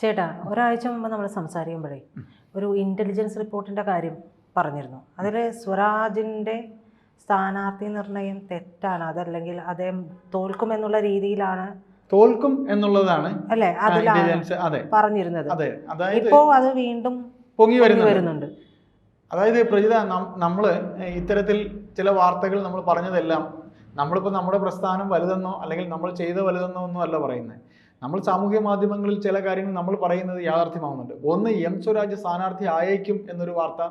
ചേട്ടാ ഒരാഴ്ച മുമ്പ് നമ്മൾ സംസാരിക്കുമ്പോഴേ ഒരു ഇന്റലിജൻസ് റിപ്പോർട്ടിന്റെ കാര്യം പറഞ്ഞിരുന്നു. അതിൽ സ്വരാജിന്റെ സ്ഥാനാർത്ഥി നിർണയം തെറ്റാണ്. അതല്ലെങ്കിൽ അദ്ദേഹം തോൽക്കുമെന്നുള്ള രീതിയിലാണ് തോൽക്കും എന്നുള്ളതാണ് അല്ലേ? അതിലാണ് പറഞ്ഞിരുന്നത്. ഇപ്പോൾ അത് വീണ്ടും പൊങ്ങി പൊങ്ങി വരുന്നുണ്ട്. അതായത് പ്രജിത നമ്മൾ ഇത്തരത്തിൽ ചില വാർത്തകൾ നമ്മൾ പറഞ്ഞതെല്ലാം നമ്മളിപ്പോൾ നമ്മുടെ പ്രസ്ഥാനം വലുതെന്നോ അല്ലെങ്കിൽ നമ്മൾ ചെയ്ത വലുതെന്നോ ഒന്നും അല്ല പറയുന്നത് നമ്മൾ സാമൂഹ്യ മാധ്യമങ്ങളിൽ ചില കാര്യങ്ങൾ നമ്മൾ പറയുന്നത് യാഥാർത്ഥ്യമാവുന്നുണ്ട്. ഒന്ന് എം സ്വരാജ് സ്ഥാനാർത്ഥി ആയേക്കും എന്നൊരു വാർത്ത.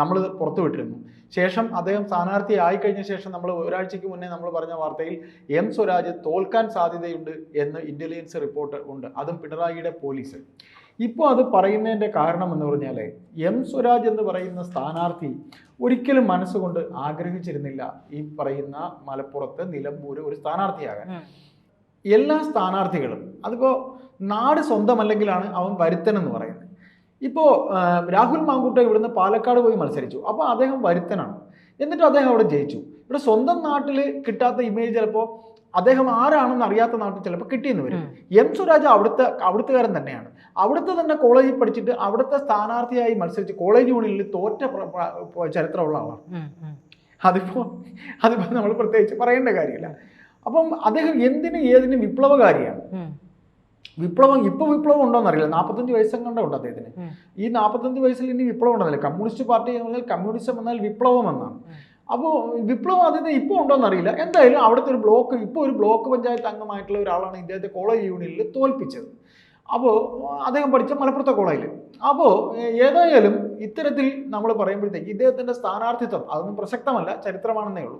നമ്മൾ പുറത്തുവിട്ടിരുന്നു ശേഷം അദ്ദേഹം സ്ഥാനാർത്ഥി ആയിക്കഴിഞ്ഞ ശേഷം നമ്മൾ ഒരാഴ്ചയ്ക്ക് മുന്നേ നമ്മൾ പറഞ്ഞ വാർത്തയിൽ എം സ്വരാജ് തോൽക്കാൻ സാധ്യതയുണ്ട് എന്ന് ഇന്റലിജൻസ് റിപ്പോർട്ട് ഉണ്ട്. അതും പിണറായിയുടെ പോലീസ്. ഇപ്പോൾ അത് പറയുന്നതിന്റെ കാരണം എന്ന് പറഞ്ഞാൽ എം സ്വരാജ് എന്ന് പറയുന്ന സ്ഥാനാർത്ഥി ഒരിക്കലും മനസ്സുകൊണ്ട് ആഗ്രഹിച്ചിരുന്നില്ല ഈ പറയുന്ന മലപ്പുറത്ത് നിലമ്പൂർ ഒരു സ്ഥാനാർത്ഥിയാകാൻ. എല്ലാ സ്ഥാനാർത്ഥികളും അതിപ്പോൾ നാട് സ്വന്തമല്ലെങ്കിലാണ് അവൻ വരുത്തനെന്ന് പറയുന്നത്. ഇപ്പോൾ രാഹുൽ മാങ്കൂട്ട ഇവിടുന്ന് പാലക്കാട് പോയി മത്സരിച്ചു. അപ്പോൾ അദ്ദേഹം വരുത്തനാണ്. എന്നിട്ട് അദ്ദേഹം അവിടെ ജയിച്ചു. ഇവിടെ സ്വന്തം നാട്ടിൽ കിട്ടാത്ത ഇമേജ് ചിലപ്പോൾ അദ്ദേഹം ആരാണെന്ന് അറിയാത്ത നാട്ടിൽ ചിലപ്പോൾ കിട്ടിയെന്ന് വരും. എം സുരാജ് അവിടുത്തെ അവിടുത്തുകാരൻ തന്നെയാണ്. അവിടുത്തെ തന്നെ കോളേജിൽ പഠിച്ചിട്ട് അവിടുത്തെ സ്ഥാനാർത്ഥിയായി മത്സരിച്ച് കോളേജ് യൂണിയനിൽ തോറ്റ ചരിത്രമുള്ള ആളാണ്. അതിപ്പോൾ അതിപ്പോൾ നമ്മൾ പ്രത്യേകിച്ച് പറയേണ്ട കാര്യമില്ല. അപ്പം അദ്ദേഹം എന്തിനും ഏതിനും വിപ്ലവകാരിയാണ്. വിപ്ലവം ഇപ്പോൾ വിപ്ലവം ഉണ്ടോന്ന് അറിയില്ല നാൽപ്പത്തഞ്ച് വയസ്സെങ്ങാണ്ട് ഉണ്ട് അദ്ദേഹത്തിന്. ഈ നാൽപ്പത്തഞ്ച് വയസ്സിൽ ഇനി വിപ്ലവം ഉണ്ടെന്നില്ല. കമ്മ്യൂണിസ്റ്റ് പാർട്ടി എന്ന് പറഞ്ഞാൽ കമ്മ്യൂണിസം എന്നാൽ വിപ്ലവം എന്നാണ്. അപ്പോൾ വിപ്ലവം അദ്ദേഹത്തിന് ഇപ്പോൾ ഉണ്ടോന്ന് അറിയില്ല എന്തായാലും അവിടുത്തെ ഒരു ബ്ലോക്ക് ഇപ്പോൾ ഒരു ബ്ലോക്ക് പഞ്ചായത്ത് അംഗമായിട്ടുള്ള ഒരാളാണ് ഇദ്ദേഹത്തെ കോളേജ് യൂണിയനിൽ തോൽപ്പിച്ചത്. അപ്പോൾ അദ്ദേഹം പഠിച്ച മലപ്പുറത്തെ കോളേജിൽ. അപ്പോൾ ഏതായാലും ഇത്തരത്തിൽ നമ്മൾ പറയുമ്പോഴത്തേക്ക് ഇദ്ദേഹത്തിന്റെ സ്ഥാനാർത്ഥിത്വം അതൊന്നും പ്രസക്തമല്ല ചരിത്രമാണെന്നേ ഉള്ളൂ.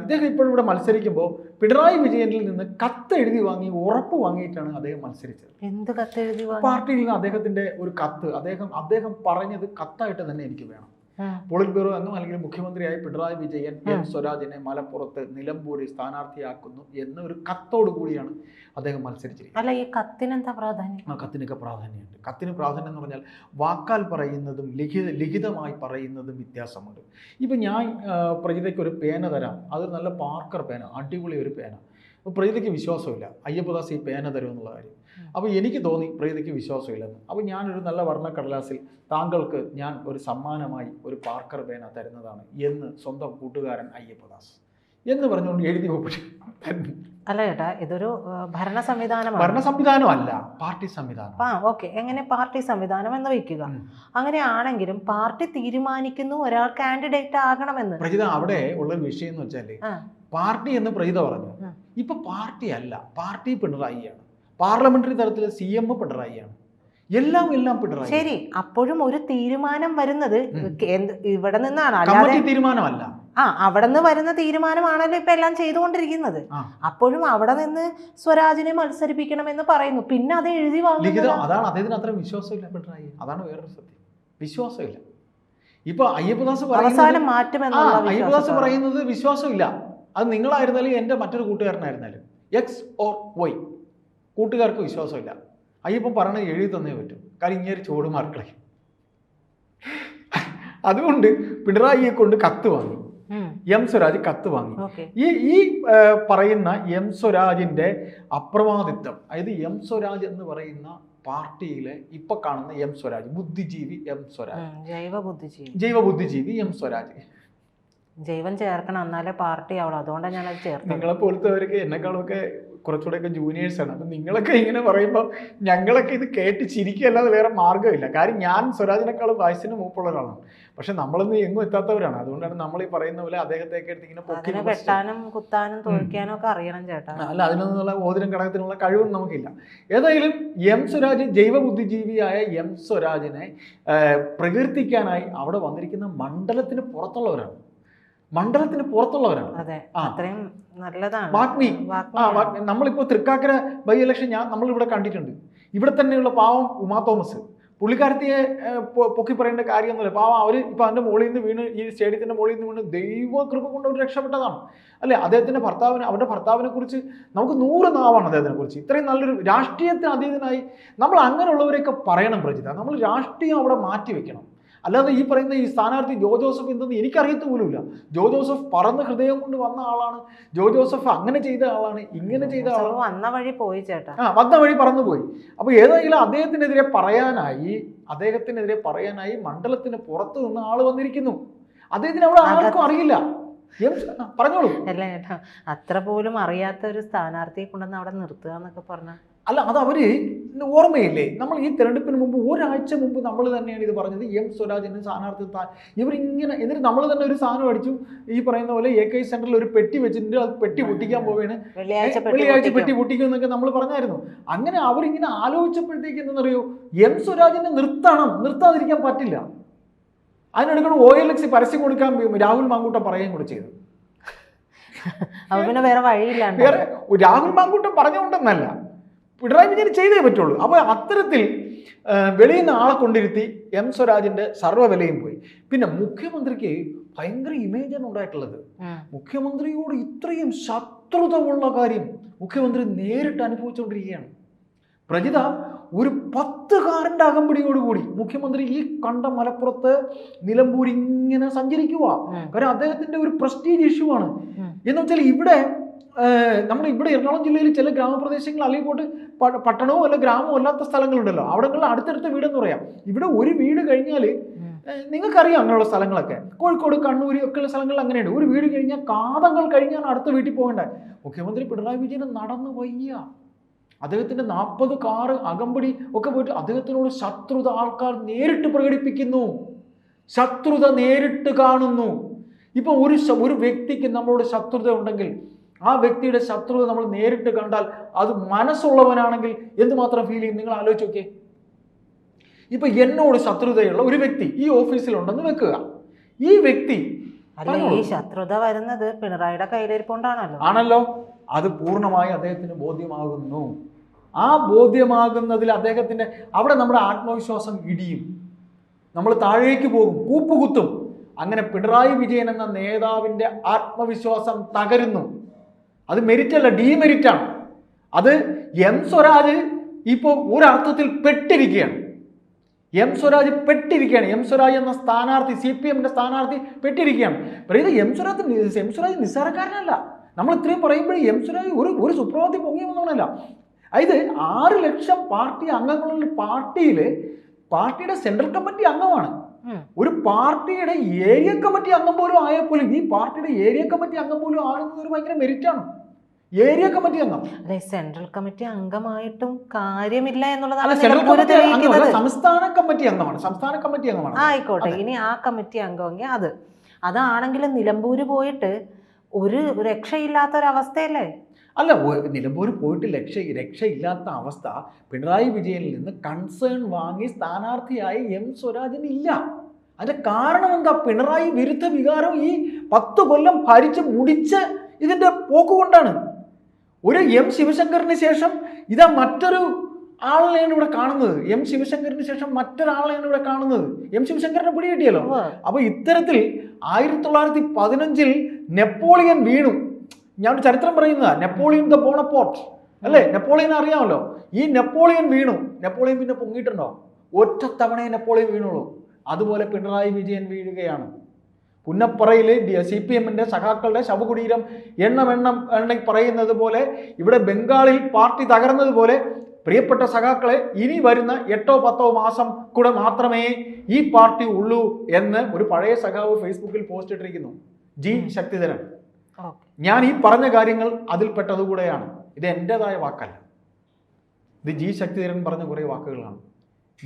ഇദ്ദേഹം ഇപ്പോൾ ഇവിടെ മത്സരിക്കുമ്പോൾ പിണറായി വിജയനിൽ നിന്ന് കത്ത് എഴുതി വാങ്ങി ഉറപ്പ് വാങ്ങിയിട്ടാണ് അദ്ദേഹം മത്സരിച്ചത് എന്ത് കത്തെഴുതി വാങ്ങി? പാർട്ടിയിൽ നിന്ന് അദ്ദേഹത്തിന്റെ ഒരു കത്ത് അദ്ദേഹം അദ്ദേഹം പറഞ്ഞത് കത്തായിട്ട് തന്നെ എനിക്ക് വേണം. പോളിറ്റ് ബ്യൂറോ അംഗം അല്ലെങ്കിൽ മുഖ്യമന്ത്രിയായ പിണറായി വിജയൻ എം സ്വരാജിനെ മലപ്പുറത്ത് നിലമ്പൂരിൽ സ്ഥാനാർത്ഥിയാക്കുന്നു എന്ന ഒരു കത്തോടു കൂടിയാണ് അദ്ദേഹം മത്സരിച്ചിരിക്കുന്നത്. അല്ല ഈ കത്തിനെന്താ പ്രാധാന്യം? ആ കത്തിനൊക്കെ പ്രാധാന്യമുണ്ട്. കത്തിന് പ്രാധാന്യം എന്ന് പറഞ്ഞാൽ വാക്കാൽ പറയുന്നതും ലിഖിത ലിഖിതമായി പറയുന്നതും വ്യത്യാസമുണ്ട്. ഇപ്പം ഞാൻ പ്രജിതയ്ക്ക് ഒരു പേന തരാം. അതൊരു നല്ല പാർക്കർ പേന അടിപൊളി ഒരു പേന. അപ്പോൾ പ്രീതിക്ക് വിശ്വാസമില്ല. അയ്യപ്പദാസ് ഈ പേന തരും എന്നുള്ള കാര്യം. അപ്പോൾ എനിക്ക് തോന്നി പ്രീതിക്ക് വിശ്വാസമില്ലെന്ന്. അപ്പോൾ ഞാനൊരു നല്ല വർണക്കടലാസിൽ താങ്കൾക്ക് ഞാൻ ഒരു സമ്മാനമായി ഒരു പാർക്കർ പേന തരുന്നതാണ് എന്ന് സ്വന്തം കൂട്ടുകാരൻ അയ്യപ്പദാസ്. എന്ന് പറഞ്ഞുകൊണ്ട് എഴുതി ഒപ്പിട്ട് അല്ല ചേട്ടാ ഇതൊരു ഭരണ സംവിധാനമാണ്. ഭരണ സംവിധാനമല്ല പാർട്ടി സംവിധാനം. ആ ഓക്കെ. എങ്ങനെ പാർട്ടി സംവിധാനം എന്ന് വയ്ക്കുക. അങ്ങനെയാണെങ്കിലും പാർട്ടി തീരുമാനിക്കുന്നു ഒരാൾ കാൻഡിഡേറ്റ് ആകണമെന്ന്. പ്രജിത അവിടെ ഉള്ള വിഷയം എന്ന് വെച്ചാൽ. പാർട്ടി എന്ന് പ്രീത പറഞ്ഞു. ഇപ്പൊ പാർട്ടി അല്ല പാർട്ടി പിണറായിയാണ് പാർലമെന്ററി തലത്തിൽ സി എം പിണറായിയാണ് എല്ലാം എല്ലാം പിണറായി ശരി അപ്പോഴും ഒരു തീരുമാനം വരുന്നത്. ഇവിടെ നിന്നാണ്. അല്ലാതെ തീരുമാനമല്ല. ആ അവിടെ നിന്ന് വരുന്ന തീരുമാനമാണല്ലോ ഇപ്പൊ എല്ലാം ചെയ്തുകൊണ്ടിരിക്കുന്നത്. അപ്പോഴും അവിടെ നിന്ന് സ്വരാജിനെ മത്സരിപ്പിക്കണമെന്ന് പറയുന്നു. പിന്നെ അത് എഴുതി വാങ്ങുന്നത്. അതാണ് അദ്ദേഹത്തിന് അത്ര വിശ്വാസമില്ല പിണറായി. അതാണ് വേറൊരു സത്യം. വിശ്വാസമില്ല. ഇപ്പൊ അയ്യപ്പദാസ് അവസാനം മാറ്റം അയ്യപ്പദാസ്. പറയുന്നത് വിശ്വാസമില്ല. അത് നിങ്ങളായിരുന്നാലും എന്റെ മറ്റൊരു കൂട്ടുകാരനായിരുന്നാലും. എക്സ് ഓർ വൈ കൂട്ടുകാർക്ക് വിശ്വാസമില്ല. അയ്യപ്പം പറഞ്ഞ് എഴുതി തന്നേ പറ്റും. കാര്യം ഇങ്ങനെ ചൂട് മാർക്കളെ. അതുകൊണ്ട് പിണറായിയെ കൊണ്ട് കത്ത് വാങ്ങി. എം സ്വരാജ് കത്ത് വാങ്ങി. ഈ ഈ പറയുന്ന എം സ്വരാജിന്റെ അപ്രമാദിത്വം അതായത് എം സ്വരാജ് എന്ന് പറയുന്ന പാർട്ടിയിലെ ഇപ്പൊ കാണുന്ന എം സ്വരാജ് ബുദ്ധിജീവി എം സ്വരാജ്. ജൈവ ബുദ്ധിജീവി ജൈവ ബുദ്ധിജീവി എം സ്വരാജ്. ജൈവൻ ചേർക്കണം എന്നാലേ പാർട്ടി ആവുള്ളൂ. അതുകൊണ്ടാണ് ഞാനത് ചേർത്തത്. നിങ്ങളെ പോലത്തെവരൊക്കെ എന്നെക്കാളൊക്കെ കുറച്ചുകൂടെയൊക്കെ ജൂനിയേഴ്സാണ് അപ്പം നിങ്ങളൊക്കെ ഇങ്ങനെ പറയുമ്പോൾ ഞങ്ങളൊക്കെ ഇത് കേട്ട് ചിരിക്കുകയല്ലാതെ വേറെ മാർഗമില്ല. കാര്യം ഞാൻ സ്വരാജിനേക്കാളും വയസ്സിന് മൂപ്പുള്ള ഒരാളാണ് പക്ഷെ നമ്മളൊന്നും എങ്ങും എത്താത്തവരാണ്. അതുകൊണ്ടാണ് നമ്മൾ ഈ പറയുന്ന പോലെ അദ്ദേഹത്തെയൊക്കെ എടുത്ത് ഇങ്ങനെ പൊക്കി അതിന് വെട്ടാനും കുത്താനും തോൽക്കാനും ഒക്കെ അറിയണം ചേട്ടാ. അല്ല അതിനൊന്നുള്ള ഓതിരം ഘടകത്തിനുള്ള കഴിവും നമുക്കില്ല. ഏതായാലും എം സ്വരാജ് ജൈവ ബുദ്ധിജീവിയായ എം സ്വരാജിനെ പ്രകീർത്തിക്കാനായി അവിടെ വന്നിരിക്കുന്ന മണ്ഡലത്തിന് പുറത്തുള്ളവരാണ്. മണ്ഡലത്തിന് പുറത്തുള്ളവരാണ്. ആ. വാഗ്മി. നമ്മളിപ്പോൾ തൃക്കാക്കര ബൈ ഇലക്ഷൻ ഞാൻ നമ്മളിവിടെ കണ്ടിട്ടുണ്ട്. ഇവിടെ തന്നെയുള്ള പാവം ഉമാ തോമസ്. പുള്ളിക്കാരത്തിയെ പൊക്കി പറയേണ്ട കാര്യമൊന്നുമില്ല. പാവം അവർ ഇപ്പൊ അതിന്റെ മുകളിൽ നിന്ന് വീണ് ഈ സ്റ്റേഡിയത്തിന്റെ മുകളിൽ നിന്ന് വീണ് ദൈവ കൃപ കൊണ്ട് അവർ രക്ഷപ്പെട്ടതാണ്. അല്ലെ? അദ്ദേഹത്തിന്റെ ഭർത്താവിന് അവരുടെ ഭർത്താവിനെ കുറിച്ച് നമുക്ക് നൂറ് നാവാണ് അദ്ദേഹത്തിനെ കുറിച്ച്. ഇത്രയും നല്ലൊരു രാഷ്ട്രീയത്തിന് അതീതനായി നമ്മൾ അങ്ങനെയുള്ളവരെയൊക്കെ പറയണം പ്രജിത. നമ്മൾ രാഷ്ട്രീയം അവിടെ മാറ്റി വെക്കണം അല്ലാതെ ഈ പറയുന്ന ഈ സ്ഥാനാർത്ഥി ജോ ജോസഫ് എന്തെന്ന് എനിക്കറിയത്ത് പോലുമില്ല. ജോ ജോസഫ് പറന്ന് ഹൃദയം കൊണ്ട് വന്ന ആളാണ്. ജോ ജോസഫ് അങ്ങനെ ചെയ്ത ആളാണ് ഇങ്ങനെ ചെയ്ത ആളാണ്. വന്ന വഴി പോയി ചേട്ടാ. ആ വന്ന വഴി പറന്നുപോയി. അപ്പോൾ ഏതെങ്കിലും അദ്ദേഹത്തിനെതിരെ പറയാനായി അദ്ദേഹത്തിനെതിരെ പറയാനായി മണ്ഡലത്തിന് പുറത്ത് നിന്ന് ആൾ വന്നിരിക്കുന്നു. അദ്ദേഹത്തിന് അവിടെ ആർക്കും അറിയില്ല. പറഞ്ഞോളൂ. അല്ല ചേട്ടാ അത്ര പോലും അറിയാത്ത ഒരു സ്ഥാനാർത്ഥിയെ കൊണ്ടുവന്ന് അവിടെ നിർത്തുക എന്നൊക്കെ പറഞ്ഞ അല്ല അത് അവർ ഓർമ്മയില്ലേ? നമ്മൾ ഈ തെരഞ്ഞെടുപ്പിന് മുമ്പ് ഒരാഴ്ച മുമ്പ് നമ്മൾ തന്നെയാണ് ഇത് പറഞ്ഞത്. എം സ്വരാജിന് സ്ഥാനാർത്ഥി താൻ ഇവരിങ്ങനെ എന്നിട്ട് നമ്മൾ തന്നെ ഒരു സാധനം അടിച്ചു. ഈ പറയുന്ന പോലെ എ കെ സെന്ററിൽ ഒരു പെട്ടി വെച്ചിട്ടുണ്ട് അത് പെട്ടി പൊട്ടിക്കാൻ പോവുകയാണ്. വെള്ളിയാഴ്ച പെട്ടി പൊട്ടിക്കും. പൊട്ടിക്കും എന്നൊക്കെ നമ്മൾ പറഞ്ഞായിരുന്നു. അങ്ങനെ അവരിങ്ങനെ ആലോചിച്ചപ്പോഴത്തേക്ക് എന്തെന്നറിയോ എം സ്വരാജിനെ നിർത്തണം. നിർത്താതിരിക്കാൻ പറ്റില്ല. അതിനെടുക്കണം ഒ എൽ എക്സി പരസ്യം കൊടുക്കാൻ രാഹുൽ മാങ്കൂട്ടം പറയുകയും കൂടെ ചെയ്തു. അപ്പൊ പിന്നെ വേറെ വഴിയില്ല വേറെ രാഹുൽ മാങ്കൂട്ടം പറഞ്ഞുകൊണ്ടെന്നല്ല. പിണറായി വിജയൻ ചെയ്തേ പറ്റുള്ളൂ. അപ്പോൾ അത്തരത്തിൽ വെളിയിൽ നിന്ന് ആളെ കൊണ്ടിരുത്തി എം സ്വരാജിന്റെ സർവവിലയും പോയി. പിന്നെ മുഖ്യമന്ത്രിക്ക് ഭയങ്കര ഇമേജാണ് ഉണ്ടായിട്ടുള്ളത്. മുഖ്യമന്ത്രിയോട് ഇത്രയും ശത്രുത ഉള്ള കാര്യം മുഖ്യമന്ത്രി നേരിട്ട് അനുഭവിച്ചുകൊണ്ടിരിക്കുകയാണ്. പ്രജിത ഒരു പത്ത് കാറിന്റെ അകമ്പടിയോടുകൂടി മുഖ്യമന്ത്രി ഈ കണ്ട മലപ്പുറത്ത് നിലമ്പൂർ ഇങ്ങനെ സഞ്ചരിക്കുക കാരണം അദ്ദേഹത്തിന്റെ ഒരു പ്രസ്റ്റീജ് ഇഷ്യൂ ആണ്. എന്ന് വെച്ചാൽ ഇവിടെ നമ്മുടെ ഇവിടെ എറണാകുളം ജില്ലയിൽ ചില ഗ്രാമപ്രദേശങ്ങൾ അല്ലെങ്കിൽ പോട്ട് പട്ടണവും അല്ല ഗ്രാമവും അല്ലാത്ത സ്ഥലങ്ങളുണ്ടല്ലോ. അവിടങ്ങളിൽ അടുത്തടുത്ത വീടെന്ന് പറയാം. ഇവിടെ ഒരു വീട് കഴിഞ്ഞാൽ. നിങ്ങൾക്കറിയാം അങ്ങനെയുള്ള സ്ഥലങ്ങളൊക്കെ. കോഴിക്കോട് കണ്ണൂർ ഒക്കെയുള്ള സ്ഥലങ്ങളിൽ അങ്ങനെയുണ്ട്. ഒരു വീട് കഴിഞ്ഞാൽ കാതങ്ങൾ കഴിഞ്ഞാണ് അടുത്ത വീട്ടിൽ പോകേണ്ടത്. മുഖ്യമന്ത്രി പിണറായി വിജയൻ നടന്നു വയ്യ. അദ്ദേഹത്തിന്റെ നാൽപ്പത് കാറ് അകമ്പടി ഒക്കെ പോയിട്ട് അദ്ദേഹത്തിനോട് ശത്രുത ആൾക്കാർ നേരിട്ട് പ്രകടിപ്പിക്കുന്നു. ശത്രുത നേരിട്ട് കാണുന്നു. ഇപ്പൊ ഒരു ഒരു വ്യക്തിക്ക് നമ്മളോട് ശത്രുത ഉണ്ടെങ്കിൽ ആ വ്യക്തിയുടെ ശത്രുത നമ്മൾ നേരിട്ട് കണ്ടാൽ അത് മനസ്സുള്ളവനാണെങ്കിൽ എന്തുമാത്രം ഫീൽ ചെയ്യും? നിങ്ങൾ ആലോചിച്ച് നോക്കിയേ. ഇപ്പൊ എന്നോട് ശത്രുതയുള്ള ഒരു വ്യക്തി ഈ ഓഫീസിലുണ്ടെന്ന് വെക്കുക. ഈ വ്യക്തി അല്ല ഈ ശത്രുത വരുന്നത് പിണറായിയുടെ കയ്യിലിരിപ്പോണ്ടാണല്ലോ. ആണല്ലോ. അത് പൂർണമായി അദ്ദേഹത്തിന് ബോധ്യമാകുന്നു. ആ ബോധ്യമാകുന്നതിൽ അദ്ദേഹത്തിന്റെ അവിടെ നമ്മുടെ ആത്മവിശ്വാസം ഇടിയും. നമ്മൾ താഴേക്ക് പോകും കൂപ്പുകുത്തും. അങ്ങനെ പിണറായി വിജയൻ എന്ന നേതാവിന്റെ ആത്മവിശ്വാസം തകരുന്നു. അത് മെരിറ്റ് അല്ല ഡീമെരിറ്റ് അത് എം സ്വരാജ് ഇപ്പോൾ ഒരർത്ഥത്തിൽ പെട്ടിരിക്കുകയാണ്. എം സ്വരാജ് പെട്ടിരിക്കുകയാണ്. എം സ്വരാജ് എന്ന സ്ഥാനാർത്ഥി സി പി എമ്മിന്റെ സ്ഥാനാർത്ഥി പെട്ടിരിക്കുകയാണ്. പറയുന്നത് എം സ്വരാജ് എം സ്വരാജ് നിസ്സാരക്കാരനല്ല. നമ്മൾ ഇത്രയും പറയുമ്പോഴേ എം സ്വരാജ് ഒരു ഒരു സുപ്രഭാതത്തിൽ പൊങ്ങി വന്നവനല്ല. അതായത് ആറ് ലക്ഷം പാർട്ടി അംഗങ്ങളുള്ള പാർട്ടിയിൽ പാർട്ടിയുടെ സെൻട്രൽ കമ്മിറ്റി അംഗമാണ്. ഒരു പാർട്ടിയുടെ ഏരിയ കമ്മിറ്റി അംഗം പോലും ആയാൽ പോലും ഈ പാർട്ടിയുടെ ഏരിയ കമ്മിറ്റി അംഗം പോലും ആകുന്നത് ഒരു ഭയങ്കര മെരിറ്റാണ് ഏരിയ കമ്മിറ്റി അംഗം. അല്ലെ സെൻട്രൽ കമ്മിറ്റി അംഗമായിട്ടും കാര്യമില്ല എന്നുള്ളതാണ് സംസ്ഥാന കമ്മിറ്റി അംഗമാണ്. സംസ്ഥാന കമ്മിറ്റി അംഗമാണ്. ആയിക്കോട്ടെ. ഇനി ആ കമ്മിറ്റി അംഗമെങ്കിൽ അത്. അതാണെങ്കിലും നിലമ്പൂര് പോയിട്ട് ഒരു രക്ഷയില്ലാത്ത ഒരവസ്ഥയല്ലേ അല്ല നിലമ്പൂർ പോയിട്ട് രക്ഷ രക്ഷയില്ലാത്ത അവസ്ഥ പിണറായി വിജയനിൽ നിന്ന് കൺസേൺ വാങ്ങി സ്ഥാനാർത്ഥിയായി എം സ്വരാജന് ഇല്ല. അതിന്റെ കാരണം എന്താ? പിണറായി വിരുദ്ധ വികാരം ഈ പത്ത് കൊല്ലം ഭരിച്ച് മുടിച്ച് ഇതിന്റെ പോക്ക് കൊണ്ടാണ്. ഒരു എം ശിവശങ്കറിന് ശേഷം ഇതാ മറ്റൊരു ആളിനെയാണ് ഇവിടെ കാണുന്നത്. എം ശിവശങ്കറിന് ശേഷം മറ്റൊരാളെയാണ് ഇവിടെ കാണുന്നത്. എം ശിവശങ്കറിനെ പിടി കിട്ടിയല്ലോ ഉവ്വ്. അപ്പൊ ഇത്തരത്തിൽ ആയിരത്തി തൊള്ളായിരത്തി പതിനഞ്ചിൽ നെപ്പോളിയൻ വീണു. ഞാൻ ചരിത്രം പറയുന്നതാ. Napoleon the Bonaparte. അല്ലേ? നെപ്പോളിയൻ അറിയാമല്ലോ. ഈ നെപ്പോളിയൻ വീണു. നെപ്പോളിയൻ പിന്നെ പൊങ്ങിയിട്ടുണ്ടോ? ഒറ്റ തവണയെ നെപ്പോളിയൻ വീണുള്ളൂ. അതുപോലെ പിണറായി വിജയൻ വീഴുകയാണ്. പുന്നപ്പറയിൽ സി പി എമ്മിന്റെ സഖാക്കളുടെ ശവകുടീരം എണ്ണം എണ്ണം എണ്ണ പറയുന്നത് പോലെ ഇവിടെ ബംഗാളിൽ പാർട്ടി തകർന്നതുപോലെ പ്രിയപ്പെട്ട സഖാക്കളെ ഇനി വരുന്ന എട്ടോ പത്തോ മാസം കൂടെ മാത്രമേ ഈ പാർട്ടി ഉള്ളൂ എന്ന് ഒരു പഴയ സഖാവ് ഫേസ്ബുക്കിൽ പോസ്റ്റ് ഇട്ടിരിക്കുന്നു. ജി ശക്തിധരൻ. ഞാൻ ഈ പറഞ്ഞ കാര്യങ്ങൾ അതിൽപ്പെട്ടതുകൂടെയാണ് ഇത് എന്റെതായ വാക്കല്ല. ഇത് ജി ശക്തിധരൻ പറഞ്ഞ കുറേ വാക്കുകളാണ്.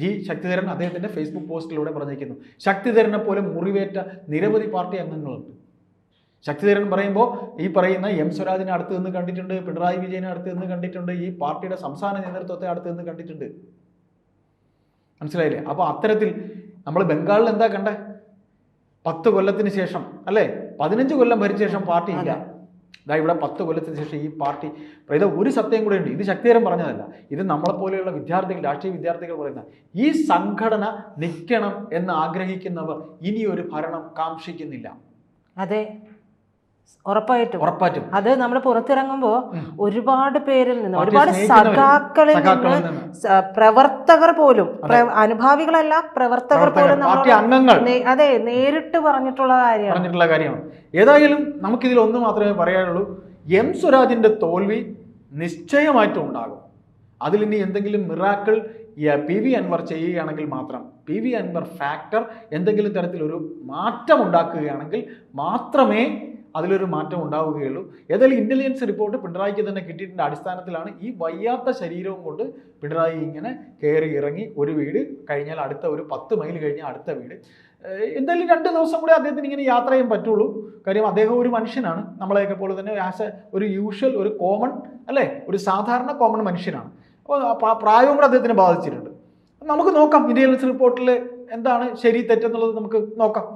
ജി ശക്തിധരൻ അദ്ദേഹത്തിന്റെ ഫേസ്ബുക്ക് പോസ്റ്റിലൂടെ പറഞ്ഞിരിക്കുന്നു. ശക്തിധരനെ പോലെ മുറിവേറ്റ നിരവധി പാർട്ടി അംഗങ്ങളുണ്ട്. ശക്തിധരൻ പറയുമ്പോൾ ഈ പറയുന്ന എം സ്വരാജിനെ അടുത്ത് നിന്ന് കണ്ടിട്ടുണ്ട് പിണറായി വിജയനെ അടുത്ത് നിന്ന് കണ്ടിട്ടുണ്ട് ഈ പാർട്ടിയുടെ സംസ്ഥാന നേതൃത്വത്തെ അടുത്ത് നിന്ന് കണ്ടിട്ടുണ്ട്. മനസ്സിലായില്ലേ? അപ്പോൾ അത്തരത്തിൽ നമ്മൾ ബംഗാളിൽ എന്താ കണ്ടേ? പത്ത് കൊല്ലത്തിന് ശേഷം അല്ലേ? പതിനഞ്ച് കൊല്ലം ഭരിച്ച ശേഷം പാർട്ടി ഇല്ല. ഇതാ ഇവിടെ പത്ത് കൊല്ലത്തിന് ശേഷം ഈ പാർട്ടി ഇത് ഒരു സത്യം കൂടെ ഉണ്ട്. ഇത് ശക്തികരം പറഞ്ഞതല്ല. ഇത് നമ്മളെപ്പോലെയുള്ള വിദ്യാർത്ഥികൾ രാഷ്ട്രീയ വിദ്യാർത്ഥികൾ പറയുന്ന ഈ സംഘടന നിൽക്കണം എന്ന് ആഗ്രഹിക്കുന്നവർ ഇനിയൊരു ഭരണം കാക്ഷിക്കുന്നില്ല. അതെ. ഉറപ്പായിട്ടും. ഉറപ്പായിട്ടും. അത് നമ്മൾ പുറത്തിറങ്ങുമ്പോൾ ഒരുപാട് പേരിൽ നിന്ന് ഒരുപാട് സഖാക്കളിൽ നിന്ന് പ്രവർത്തകർ പോലും അനുഭാവികളല്ല പ്രവർത്തകർ പോലും അംഗങ്ങൾ. അതെ നേരിട്ട് പറഞ്ഞിട്ടുള്ള കാര്യമാണ്. പറഞ്ഞിട്ടുള്ള കാര്യമാണ്. ഏതായാലും നമുക്കിതിൽ ഒന്ന് മാത്രമേ പറയാനുള്ളൂ. എം സ്വരാജിന്റെ തോൽവി നിശ്ചയമായിട്ടും ഉണ്ടാകും അതിലിനി എന്തെങ്കിലും മിറാക്കിൾ പി വി അൻവർ ചെയ്യുകയാണെങ്കിൽ മാത്രം പി വി അൻവർ ഫാക്ടർ എന്തെങ്കിലും തരത്തിലൊരു മാറ്റം ഉണ്ടാക്കുകയാണെങ്കിൽ മാത്രമേ അതിലൊരു മാറ്റം ഉണ്ടാവുകയുള്ളൂ. ഏതായാലും ഇന്റലിജൻസ് റിപ്പോർട്ട് പിണറായിക്ക് തന്നെ കിട്ടിയിട്ടുണ്ട് അടിസ്ഥാനത്തിലാണ് ഈ വയ്യാത്ത ശരീരവും കൊണ്ട് പിണറായി ഇങ്ങനെ കയറി ഇറങ്ങി ഒരു വീട് കഴിഞ്ഞാൽ അടുത്ത ഒരു പത്ത് മൈൽ കഴിഞ്ഞാൽ അടുത്ത വീട്. എന്തായാലും രണ്ട് ദിവസം കൂടെ അദ്ദേഹത്തിന് ഇങ്ങനെ യാത്ര ചെയ്യാൻ പറ്റുള്ളൂ. കാര്യം അദ്ദേഹം ഒരു മനുഷ്യനാണ്. നമ്മളെയൊക്കെ പോലെ തന്നെ ആസ് എ ഒരു യൂഷ്വൽ ഒരു കോമൺ അല്ലേ? ഒരു സാധാരണ കോമൺ മനുഷ്യനാണ്. അപ്പോൾ പ്രായവും കൂടെ അദ്ദേഹത്തിന് ബാധിച്ചിട്ടുണ്ട്. നമുക്ക് നോക്കാം. ഇന്റലിജൻസ് റിപ്പോർട്ടിൽ എന്താണ് ശരി തെറ്റെന്നുള്ളത് നമുക്ക് നോക്കാം.